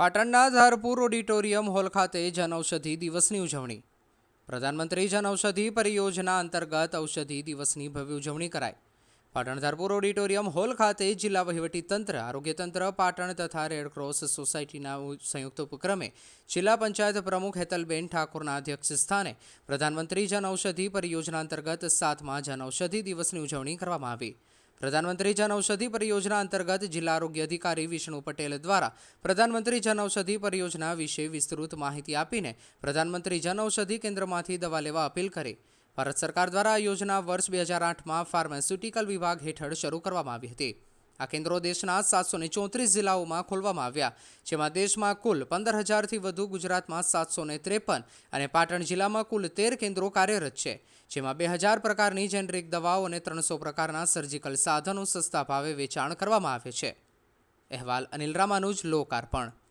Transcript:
પાટણના Dharpur auditorium hall ખાતે જનઔષધિ દિવસની ઉજવણી. પ્રધાનમંત્રી જનઔષધિ પરિયોજના અંતર્ગત ઔષધિ દિવસની ભવ્ય ઉજવણી કરાઈ. પાટણ ધારપુર ઓડિટોરિયમ હોલ ખાતે જિલ્લા વહીવટીતંત્ર આરોગ્યતંત્ર પાટણ તથા રેડક્રોસ સોસાયટીના સંયુક્ત ઉપક્રમે જિલ્લા પંચાયત પ્રમુખ હેતલબેન ઠાકોરના અધ્યક્ષ સ્થાને પ્રધાનમંત્રી જનઔષધિ પરિયોજના અંતર્ગત સાતમા જનઔષધિ દિવસની ઉજવણી કરવામાં આવી. પ્રધાનમંત્રી જનઔષધિ પરિયોજના અંતર્ગત જિલ્લા આરોગ્ય અધિકારી વિષ્ણુ પટેલ દ્વારા પ્રધાનમંત્રી જનઔષધિ પરિયોજના વિશે વિસ્તૃત માહિતી આપીને પ્રધાનમંત્રી જનઔષધિ કેન્દ્રમાંથી દવા લેવા અપીલ કરી. ભારત સરકાર દ્વારા આ યોજના વર્ષ બે હજાર આઠમાં ફાર્માસ્યુટિકલ વિભાગ હેઠળ શરૂ કરવામાં આવી હતી. આ કેન્દ્રો દેશના સાતસો ને ચોત્રીસ જિલ્લાઓમાં ખોલવામાં આવ્યા, જેમાં દેશમાં કુલ પંદર હજારથી વધુ ગુજરાતમાં સાતસો ત્રેપન અને પાટણ જિલ્લામાં કુલ તેર કેન્દ્રો કાર્યરત છે, જેમાં બે હજાર પ્રકારની જેનરિક દવાઓ અને ત્રણસો પ્રકારના સર્જિકલ સાધનો સસ્તા ભાવે વેચાણ કરવામાં આવે છે. અહેવાલ અનિલ રામાનુજ, લોકાર્પણ.